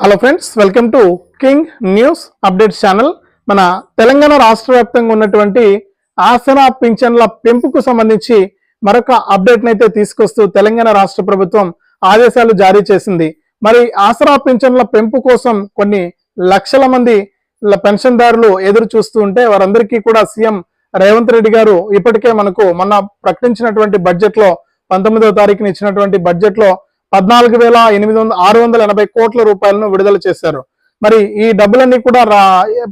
Hello friends welcome to king news updates channel మన తెలంగాణ రాష్ట్ర వ్యాప్తంగా ఉన్నటువంటి ఆసరా పింఛన్ల పెంపుకు సంబంధించి మరొక అప్డేట్ని అయితే తీసుకొస్తూ తెలంగాణ రాష్ట్ర ప్రభుత్వం ఆదేశాలు జారీ చేసింది. మరి ఆసరా పింఛన్ల పెంపు కోసం కొన్ని లక్షల మంది పెన్షన్దారులు ఎదురు చూస్తూ ఉంటే వారందరికీ కూడా సీఎం రేవంత్ రెడ్డి గారు ఇప్పటికే మనకు మొన్న ప్రకటించినటువంటి బడ్జెట్లో పంతొమ్మిదవ తారీఖున ఇచ్చినటువంటి బడ్జెట్లో పద్నాలుగు వేల ఎనిమిది వందల ఆరు వందల ఎనభై కోట్ల రూపాయలను విడుదల చేశారు. మరి ఈ డబ్బులన్నీ కూడా రా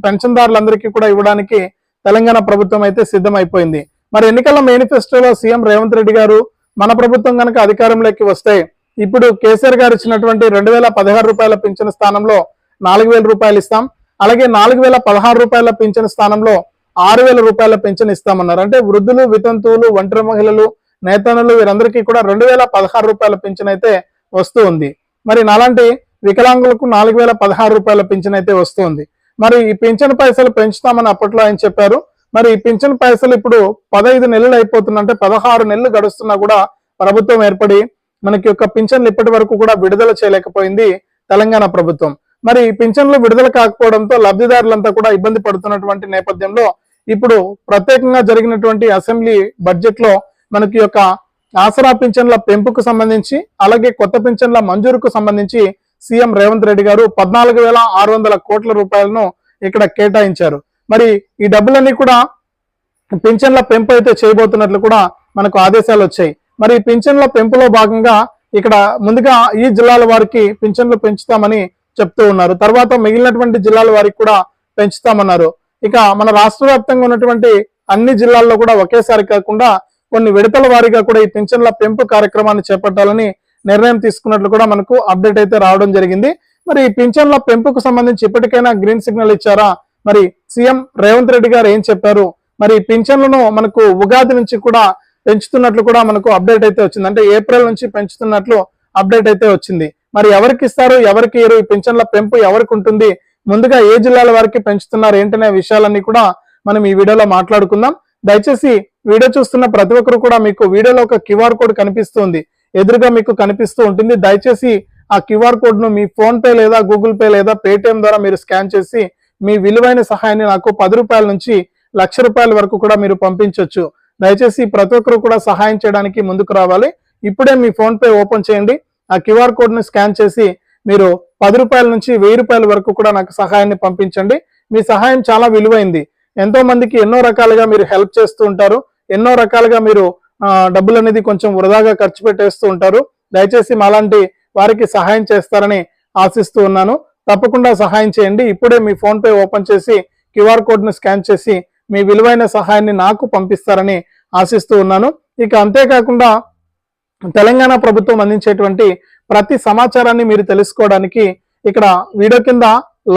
పెన్షన్దారులందరికీ కూడా ఇవ్వడానికి తెలంగాణ ప్రభుత్వం అయితే సిద్ధమైపోయింది. మరి ఎన్నికల మేనిఫెస్టోలో సీఎం రేవంత్ రెడ్డి గారు మన ప్రభుత్వం కనుక అధికారంలోకి వస్తే ఇప్పుడు కేసీఆర్ గారు ఇచ్చినటువంటి రెండు వేల పదహారు రూపాయల పింఛన్ స్థానంలో నాలుగు వేల రూపాయలు ఇస్తాం. అలాగే నాలుగు వేల పదహారు రూపాయల పింఛన్ స్థానంలో ఆరు వేల రూపాయల పింఛన్ ఇస్తామన్నారు. అంటే వృద్ధులు వితంతువులు ఒంటరి మహిళలు నేతనులు వీరందరికీ కూడా రెండు వేల పదహారు రూపాయల పింఛన్ అయితే వస్తూ ఉంది. మరి నాలాంటి వికలాంగులకు నాలుగు వేల పదహారు రూపాయల పింఛన్ అయితే వస్తుంది మరి ఈ పింఛన్ పైసలు పెంచుతామని అప్పట్లో ఆయన చెప్పారు. మరి ఈ పింఛన్ పైసలు ఇప్పుడు పదహైదు నెలలు అయిపోతుందంటే పదహారు నెలలు గడుస్తున్నా కూడా ప్రభుత్వం ఏర్పడి మనకి యొక్క పింఛన్లు ఇప్పటి వరకు కూడా విడుదల చేయలేకపోయింది తెలంగాణ ప్రభుత్వం. మరి ఈ పింఛన్లు విడుదల కాకపోవడంతో లబ్ధిదారులంతా కూడా ఇబ్బంది పడుతున్నటువంటి నేపథ్యంలో ఇప్పుడు ప్రత్యేకంగా జరిగినటువంటి అసెంబ్లీ బడ్జెట్లో మనకి యొక్క ఆసరా పింఛన్ల పెంపుకు సంబంధించి అలాగే కొత్త పింఛన్ల మంజూరుకు సంబంధించి సీఎం రేవంత్ రెడ్డి గారు పద్నాలుగు వేల ఆరు వందల కోట్ల రూపాయలను ఇక్కడ కేటాయించారు. మరి ఈ డబ్బులన్నీ కూడా పింఛన్ల పెంపు అయితే చేయబోతున్నట్లు కూడా మనకు ఆదేశాలు వచ్చాయి. మరి పింఛన్ల పెంపులో భాగంగా ఇక్కడ ముందుగా ఈ జిల్లాల వారికి పింఛన్లు పెంచుతామని చెప్తూ ఉన్నారు. తర్వాత మిగిలినటువంటి జిల్లాల వారికి కూడా పెంచుతామన్నారు. ఇక మన రాష్ట్ర వ్యాప్తంగా ఉన్నటువంటి అన్ని జిల్లాల్లో కూడా ఒకేసారి కాకుండా కొన్ని విడతల వారీగా కూడా ఈ పింఛన్ల పెంపు కార్యక్రమాన్ని చేపట్టాలని నిర్ణయం తీసుకున్నట్లు కూడా మనకు అప్డేట్ అయితే రావడం జరిగింది. మరి ఈ పింఛన్ల పెంపుకు సంబంధించి ఇప్పటికైనా గ్రీన్ సిగ్నల్ ఇచ్చారా? మరి సీఎం రేవంత్ రెడ్డి గారు ఏం చెప్పారు? మరి ఈ పింఛన్లను మనకు ఉగాది నుంచి కూడా పెంచుతున్నట్లు కూడా మనకు అప్డేట్ అయితే వచ్చింది. అంటే ఏప్రిల్ నుంచి పెంచుతున్నట్లు అప్డేట్ అయితే వచ్చింది. మరి ఎవరికి ఇస్తారు? ఎవరికి ఇరు ఈ పింఛన్ల పెంపు ఎవరికి ఉంటుంది? ముందుగా ఏ జిల్లాల వారికి పెంచుతున్నారు? ఏంటనే విషయాలన్నీ కూడా మనం ఈ వీడియోలో మాట్లాడుకుందాం. దయచేసి వీడియో చూస్తున్న ప్రతి ఒక్కరు కూడా మీకు వీడియోలో ఒక క్యూఆర్ కోడ్ కనిపిస్తుంది. ఎదురుగా మీకు కనిపిస్తూ ఉంటుంది. దయచేసి ఆ క్యూఆర్ కోడ్ను మీ ఫోన్ పే లేదా గూగుల్ పే లేదా పేటిఎం ద్వారా మీరు స్కాన్ చేసి మీ విలువైన సహాయాన్ని నాకు పది రూపాయల నుంచి లక్ష రూపాయల వరకు కూడా మీరు పంపించవచ్చు దయచేసి ప్రతి ఒక్కరు కూడా సహాయం చేయడానికి ముందుకు రావాలి. ఇప్పుడే మీ ఫోన్ పే ఓపెన్ చేయండి. ఆ క్యూఆర్ కోడ్ను స్కాన్ చేసి మీరు పది రూపాయల నుంచి వెయ్యి రూపాయల వరకు కూడా నాకు సహాయాన్ని పంపించండి. మీ సహాయం చాలా విలువైంది. ఎంతో మందికి ఎన్నో రకాలుగా మీరు హెల్ప్ చేస్తూ ఉంటారు. ఎన్నో రకాలుగా మీరు డబ్బులు అనేది కొంచెం వృధాగా ఖర్చు పెట్టేస్తూ ఉంటారు. దయచేసి మాలాంటి వారికి సహాయం చేస్తారని ఆశిస్తూ ఉన్నాను. తప్పకుండా సహాయం చేయండి. ఇప్పుడే మీ ఫోన్ పే ఓపెన్ చేసి క్యూఆర్ కోడ్ను స్కాన్ చేసి మీ విలువైన సహాయాన్ని నాకు పంపిస్తారని ఆశిస్తూ ఉన్నాను. ఇక అంతేకాకుండా తెలంగాణ ప్రభుత్వం అందించేటువంటి ప్రతి సమాచారాన్ని మీరు తెలుసుకోవడానికి ఇక్కడ వీడియో కింద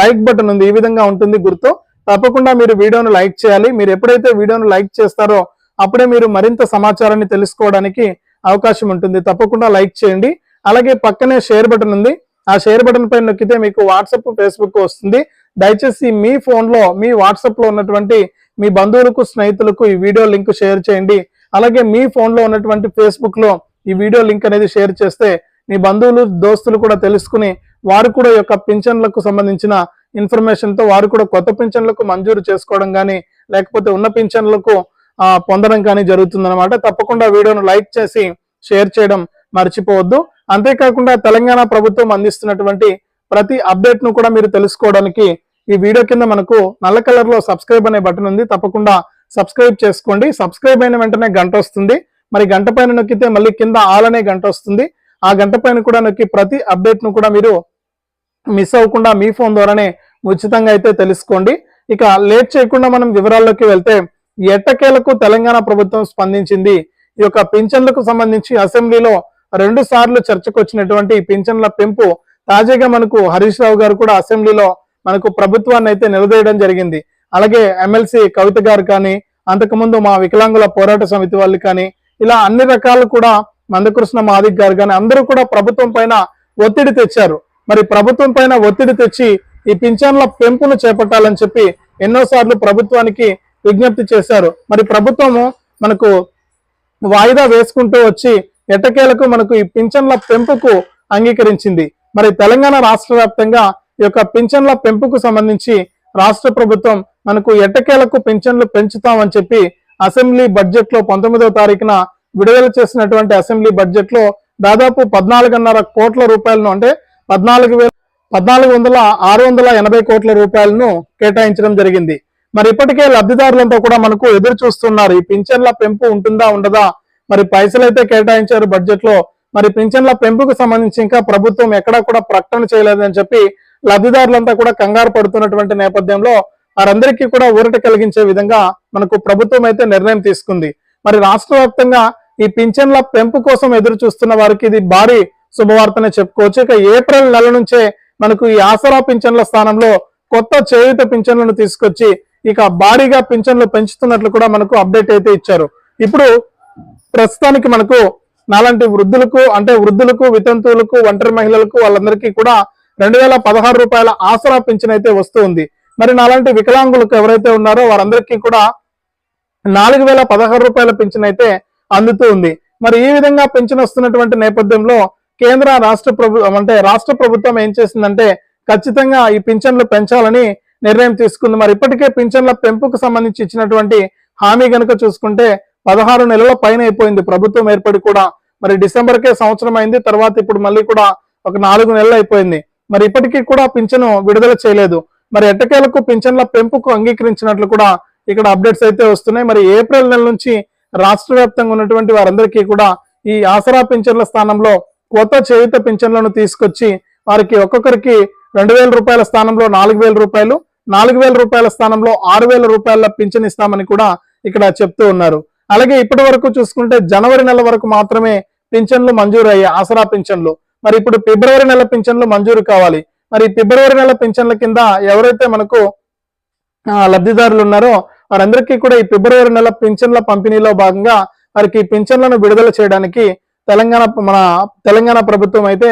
లైక్ బటన్ ఉంది. ఈ విధంగా ఉంటుంది గుర్తు. తప్పకుండా మీరు వీడియోను లైక్ చేయాలి. మీరు ఎప్పుడైతే వీడియోను లైక్ చేస్తారో అప్పుడే మీరు మరింత సమాచారాన్ని తెలుసుకోవడానికి అవకాశం ఉంటుంది. తప్పకుండా లైక్ చేయండి. అలాగే పక్కనే షేర్ బటన్ ఉంది. ఆ షేర్ బటన్ పైన నొక్కితే మీకు వాట్సప్ ఫేస్బుక్ వస్తుంది. దయచేసి మీ ఫోన్లో మీ వాట్సాప్లో ఉన్నటువంటి మీ బంధువులకు స్నేహితులకు ఈ వీడియో లింక్ షేర్ చేయండి. అలాగే మీ ఫోన్లో ఉన్నటువంటి ఫేస్బుక్లో ఈ వీడియో లింక్ అనేది షేర్ చేస్తే మీ బంధువులు దోస్తులు కూడా తెలుసుకుని వారు కూడా యొక్క పింఛన్లకు సంబంధించిన ఇన్ఫర్మేషన్తో వారు కూడా కొత్త పింఛన్లకు మంజూరు చేసుకోవడం కానీ లేకపోతే ఉన్న పింఛన్లకు పొందడం కానీ జరుగుతుందన్నమాట. తప్పకుండా వీడియోను లైక్ చేసి షేర్ చేయడం మర్చిపోవద్దు. అంతేకాకుండా తెలంగాణ ప్రభుత్వం అందిస్తున్నటువంటి ప్రతి అప్డేట్ను కూడా మీరు తెలుసుకోవడానికి ఈ వీడియో కింద మనకు నల్ల కలర్లో సబ్స్క్రైబ్ అనే బటన్ ఉంది. తప్పకుండా సబ్స్క్రైబ్ చేసుకోండి. సబ్స్క్రైబ్ అయిన వెంటనే గంట వస్తుంది. మరి గంట పైన నొక్కితే మళ్ళీ కింద ఆల్ అనే గంట వస్తుంది. ఆ గంట పైన కూడా నొక్కి ప్రతి అప్డేట్ను కూడా మీరు మిస్ అవ్వకుండా మీ ఫోన్ ద్వారానే ఉచితంగా అయితే తెలుసుకోండి. ఇక లేట్ చేయకుండా మనం వివరాల్లోకి వెళ్తే ఎట్టకేలకు తెలంగాణ ప్రభుత్వం స్పందించింది. ఈ యొక్క పింఛన్లకు సంబంధించి అసెంబ్లీలో రెండు సార్లు చర్చకు వచ్చినటువంటి పింఛన్ల పెంపు తాజాగా మనకు హరీష్ రావు గారు కూడా అసెంబ్లీలో మనకు ప్రభుత్వాన్ని అయితే నిలదీయడం జరిగింది. అలాగే ఎమ్మెల్సీ కవిత గారు కానీ అంతకుముందు మా వికలాంగుల పోరాట సమితి వాళ్ళు కానీ ఇలా అన్ని రకాలు కూడా మందకృష్ణ మాదిక్ గారు కానీ అందరూ కూడా ప్రభుత్వం పైన ఒత్తిడి తెచ్చారు. మరి ప్రభుత్వం పైన ఒత్తిడి తెచ్చి ఈ పింఛన్ల పెంపును చేపట్టాలని చెప్పి ఎన్నోసార్లు ప్రభుత్వానికి విజ్ఞప్తి చేశారు. మరి ప్రభుత్వము మనకు వాయిదా వేసుకుంటూ వచ్చి ఎట్టకేలకు మనకు ఈ పింఛన్ల పెంపుకు అంగీకరించింది. మరి తెలంగాణ రాష్ట్ర వ్యాప్తంగా ఈ యొక్క పింఛన్ల పెంపుకు సంబంధించి రాష్ట్ర ప్రభుత్వం మనకు ఎట్టకేలకు పింఛన్లు పెంచుతామని చెప్పి అసెంబ్లీ బడ్జెట్లో పంతొమ్మిదవ తారీఖున విడుదల చేసినటువంటి అసెంబ్లీ బడ్జెట్లో దాదాపు పద్నాలుగున్నర కోట్ల రూపాయలను అంటే పద్నాలుగు వేల పద్నాలుగు వందల ఆరు వందల ఎనభై కోట్ల రూపాయలను కేటాయించడం జరిగింది. మరి ఇప్పటికే లబ్ధిదారులంతా కూడా మనకు ఎదురు చూస్తున్నారు. ఈ పింఛన్ల పెంపు ఉంటుందా ఉండదా? మరి పైసలు అయితే కేటాయించారు బడ్జెట్లో మరి పింఛన్ల పెంపుకు సంబంధించి ఇంకా ప్రభుత్వం ఎక్కడా కూడా ప్రకటన చేయలేదని చెప్పి లబ్ధిదారులంతా కూడా కంగారు పడుతున్నటువంటి నేపథ్యంలో వారందరికీ కూడా ఊరట కలిగించే విధంగా మనకు ప్రభుత్వం అయితే నిర్ణయం తీసుకుంది. మరి రాష్ట్ర వ్యాప్తంగా ఈ పింఛన్ల పెంపు కోసం ఎదురు చూస్తున్న వారికి ఇది భారీ శుభవార్తనే చెప్పుకోవచ్చు. ఇక ఏప్రిల్ నెల నుంచే మనకు ఈ ఆసరా పింఛన్ల స్థానంలో కొత్త చేయుత పింఛన్లను తీసుకొచ్చి ఇక భారీగా పింఛన్లు పెంచుతున్నట్లు కూడా మనకు అప్డేట్ అయితే ఇచ్చారు. ఇప్పుడు ప్రస్తుతానికి మనకు నాలాంటి వృద్ధులకు అంటే వృద్ధులకు వితంతువులకు ఒంటరి మహిళలకు వాళ్ళందరికీ కూడా రెండు వేల పదహారు రూపాయల ఆసరా పింఛన్ అయితే వస్తూ ఉంది. మరి నాలాంటి వికలాంగులకు ఎవరైతే ఉన్నారో వారందరికీ కూడా నాలుగు వేల పదహారు రూపాయల పింఛన్ అయితే అందుతూ ఉంది. మరి ఈ విధంగా పింఛన్ వస్తున్నటువంటి నేపథ్యంలో కేంద్ర రాష్ట్ర ప్రభుత్వం అంటే రాష్ట్ర ప్రభుత్వం ఏం చేసిందంటే ఖచ్చితంగా ఈ పింఛన్లు పెంచాలని నిర్ణయం తీసుకుంది. మరి ఇప్పటికే పింఛన్ల పెంపుకు సంబంధించి ఇచ్చినటువంటి హామీ గనుక చూసుకుంటే పదహారు నెలల పైన అయిపోయింది. ప్రభుత్వం ఏర్పడి కూడా మరి డిసెంబర్కే సంవత్సరం అయింది. తర్వాత ఇప్పుడు మళ్ళీ కూడా ఒక నాలుగు నెలలు అయిపోయింది. మరి ఇప్పటికీ కూడా పింఛను విడుదల చేయలేదు. మరి ఎట్టకేలకు పింఛన్ల పెంపుకు అంగీకరించినట్లు కూడా ఇక్కడ అప్డేట్స్ అయితే వస్తున్నాయి. మరి ఏప్రిల్ నెల నుంచి రాష్ట్ర వ్యాప్తంగా ఉన్నటువంటి వారందరికీ కూడా ఈ ఆసరా పింఛన్ల స్థానంలో కొత్త చేయుత పింఛన్లను తీసుకొచ్చి వారికి ఒక్కొక్కరికి రెండు వేల రూపాయల స్థానంలో నాలుగు వేల రూపాయలు నాలుగు వేల రూపాయల స్థానంలో ఆరు వేల రూపాయల పింఛన్ ఇస్తామని కూడా ఇక్కడ చెప్తూ ఉన్నారు. అలాగే ఇప్పటి వరకు చూసుకుంటే జనవరి నెల వరకు మాత్రమే పింఛన్లు మంజూరు అయ్యాయి ఆసరా పింఛన్లు. మరి ఇప్పుడు ఫిబ్రవరి నెల పింఛన్లు మంజూరు కావాలి. మరి ఫిబ్రవరి నెల పింఛన్ల కింద ఎవరైతే మనకు లబ్ధిదారులు ఉన్నారో వారందరికీ కూడా ఈ ఫిబ్రవరి నెల పింఛన్ల పంపిణీలో భాగంగా వారికి పింఛన్లను విడుదల చేయడానికి తెలంగాణ మన తెలంగాణ ప్రభుత్వం అయితే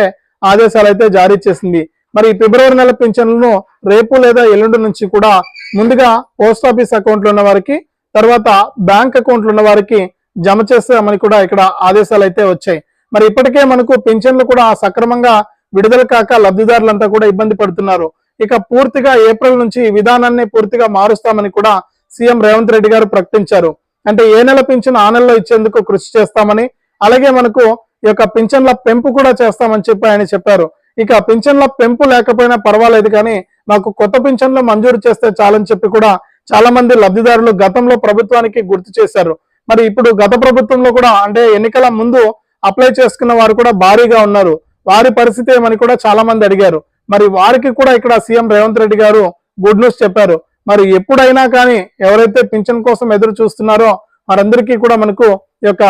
ఆదేశాలు అయితే జారీ చేసింది. మరి ఈ ఫిబ్రవరి నెల పింఛన్లను రేపు లేదా ఎల్లుండి నుంచి కూడా ముందుగా పోస్ట్ ఆఫీస్ అకౌంట్లు ఉన్న వారికి తర్వాత బ్యాంక్ అకౌంట్లు ఉన్న వారికి జమ చేస్తామని కూడా ఇక్కడ ఆదేశాలు అయితే వచ్చాయి. మరి ఇప్పటికే మనకు పింఛన్లు కూడా సక్రమంగా విడుదల కాక లబ్ధిదారులంతా కూడా ఇబ్బంది పడుతున్నారు. ఇక పూర్తిగా ఏప్రిల్ నుంచి ఈ విధానాన్ని పూర్తిగా మారుస్తామని కూడా సీఎం రేవంత్ రెడ్డి గారు ప్రకటించారు. అంటే ఏ నెల పింఛన్ ఆ నెలలో ఇచ్చేందుకు కృషి చేస్తామని అలాగే మనకు ఈ యొక్క పింఛన్ల పెంపు కూడా చేస్తామని చెప్పి ఆయన చెప్పారు. ఇక పింఛన్ల పెంపు లేకపోయినా పర్వాలేదు కానీ మాకు కొత్త పింఛన్లు మంజూరు చేస్తే చాలని చెప్పి కూడా చాలా మంది లబ్ధిదారులు గతంలో ప్రభుత్వానికి గుర్తు చేశారు. మరి ఇప్పుడు గత ప్రభుత్వంలో కూడా అంటే ఎన్నికల ముందు అప్లై చేసుకున్న వారు కూడా భారీగా ఉన్నారు. వారి పరిస్థితి ఏమని కూడా చాలా మంది అడిగారు. మరి వారికి కూడా ఇక్కడ సీఎం రేవంత్ రెడ్డి గారు గుడ్ న్యూస్ చెప్పారు. మరి ఎప్పుడైనా కానీ ఎవరైతే పింఛన్ కోసం ఎదురు చూస్తున్నారో వారందరికీ కూడా మనకు ఈ యొక్క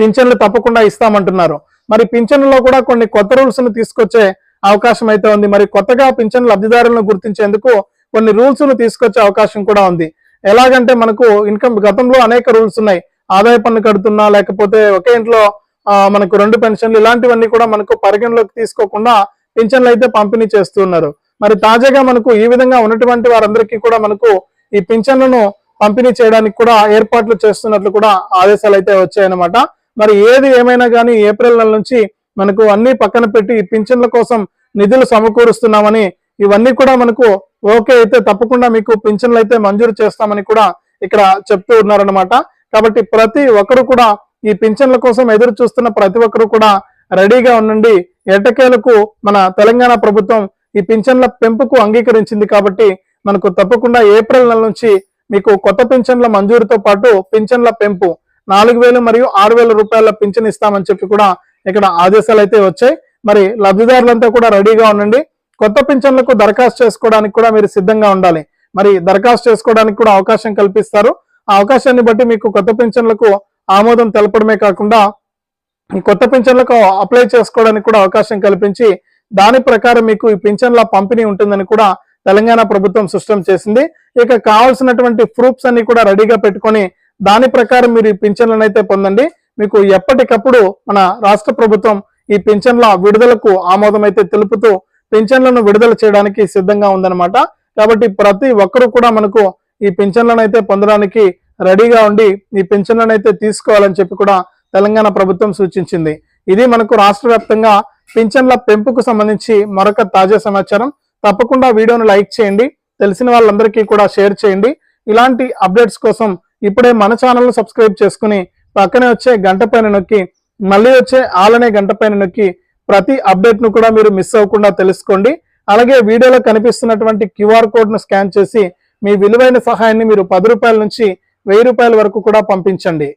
పింఛన్లు తప్పకుండా ఇస్తామంటున్నారు. మరి పింఛన్లలో కూడా కొన్ని కొత్త రూల్స్ను తీసుకొచ్చే అవకాశం అయితే ఉంది. మరి కొత్తగా పింఛన్ లబ్ధిదారులను గుర్తించేందుకు కొన్ని రూల్స్ను తీసుకొచ్చే అవకాశం కూడా ఉంది. ఎలాగంటే మనకు ఇన్కమ్ గతంలో అనేక రూల్స్ ఉన్నాయి. ఆదాయ పన్ను కడుతున్నా లేకపోతే ఒకే ఇంట్లో మనకు రెండు పెన్షన్లు ఇలాంటివన్నీ కూడా మనకు పరిగణలోకి తీసుకోకుండా పింఛన్లు అయితే పంపిణీ చేస్తున్నారు మరి తాజాగా మనకు ఈ విధంగా ఉన్నటువంటి వారందరికీ కూడా మనకు ఈ పింఛన్లను పంపిణీ చేయడానికి కూడా ఏర్పాట్లు చేస్తున్నట్లు కూడా ఆదేశాలు అయితే వచ్చాయన్నమాట. మరి ఏది ఏమైనా కానీ ఏప్రిల్ నెల నుంచి మనకు అన్ని పక్కన పెట్టి పింఛన్ల కోసం నిధులు సమకూరుస్తున్నామని ఇవన్నీ కూడా మనకు ఓకే అయితే తప్పకుండా మీకు పింఛన్లు అయితే మంజూరు చేస్తామని కూడా ఇక్కడ చెప్తూ ఉన్నారనమాట కాబట్టి ప్రతి ఒక్కరు కూడా ఈ పింఛన్ల కోసం ఎదురు చూస్తున్న ప్రతి ఒక్కరు కూడా రెడీగా ఉండండి. ఎటకేలకు మన తెలంగాణ ప్రభుత్వం ఈ పింఛన్ల పెంపుకు అంగీకరించింది కాబట్టి మనకు తప్పకుండా ఏప్రిల్ నెల నుంచి మీకు కొత్త పింఛన్ల మంజూరుతో పాటు పింఛన్ల పెంపు నాలుగు వేలు మరియు ఆరు వేల రూపాయల పింఛన్ ఇస్తామని చెప్పి కూడా ఇక్కడ ఆదేశాలు అయితే వచ్చాయి. మరి లబ్ధిదారులంతా కూడా రెడీగా ఉండండి. కొత్త పింఛన్లకు దరఖాస్తు చేసుకోవడానికి కూడా మీరు సిద్ధంగా ఉండాలి. మరి దరఖాస్తు చేసుకోవడానికి కూడా అవకాశం కల్పిస్తారు. ఆ అవకాశాన్ని బట్టి మీకు కొత్త పింఛన్లకు ఆమోదం తెలపడమే కాకుండా కొత్త పింఛన్లకు అప్లై చేసుకోవడానికి కూడా అవకాశం కల్పించి దాని ప్రకారం మీకు ఈ పింఛన్ల పంపిణీ ఉంటుందని కూడా తెలంగాణ ప్రభుత్వం స్పష్టం చేసింది. ఇక కావాల్సినటువంటి ప్రూఫ్స్ అన్ని కూడా రెడీగా పెట్టుకొని దాని ప్రకారం మీరు ఈ పింఛన్లను అయితే పొందండి. మీకు ఎప్పటికప్పుడు మన రాష్ట్ర ప్రభుత్వం ఈ పింఛన్ల విడుదలకు ఆమోదమైతే తెలుపుతూ పింఛన్లను విడుదల చేయడానికి సిద్ధంగా ఉందన్నమాట. కాబట్టి ప్రతి ఒక్కరూ కూడా మనకు ఈ పింఛన్లను అయితే పొందడానికి రెడీగా ఉండి ఈ పింఛన్లను అయితే తీసుకోవాలని చెప్పి కూడా తెలంగాణ ప్రభుత్వం సూచించింది. ఇది మనకు రాష్ట్ర వ్యాప్తంగా పింఛన్ల పెంపుకు సంబంధించి మరొక తాజా సమాచారం. తప్పకుండా వీడియోను లైక్ చేయండి తెలిసిన వాళ్ళందరికీ కూడా షేర్ చేయండి. ఇలాంటి అప్డేట్స్ కోసం ఇప్పుడే మన ఛానల్ను సబ్స్క్రైబ్ చేసుకుని పక్కనే వచ్చే గంట పైన నొక్కి మళ్ళీ వచ్చే ఆలనే గంట పైన నొక్కి ప్రతి అప్డేట్ను కూడా మీరు మిస్ అవ్వకుండా తెలుసుకోండి. అలాగే వీడియోలో కనిపిస్తున్నటువంటి క్యూఆర్ కోడ్ను స్కాన్ చేసి మీ విలువైన సహాయాన్ని మీరు పది రూపాయల నుంచి వెయ్యి రూపాయల వరకు కూడా పంపించండి.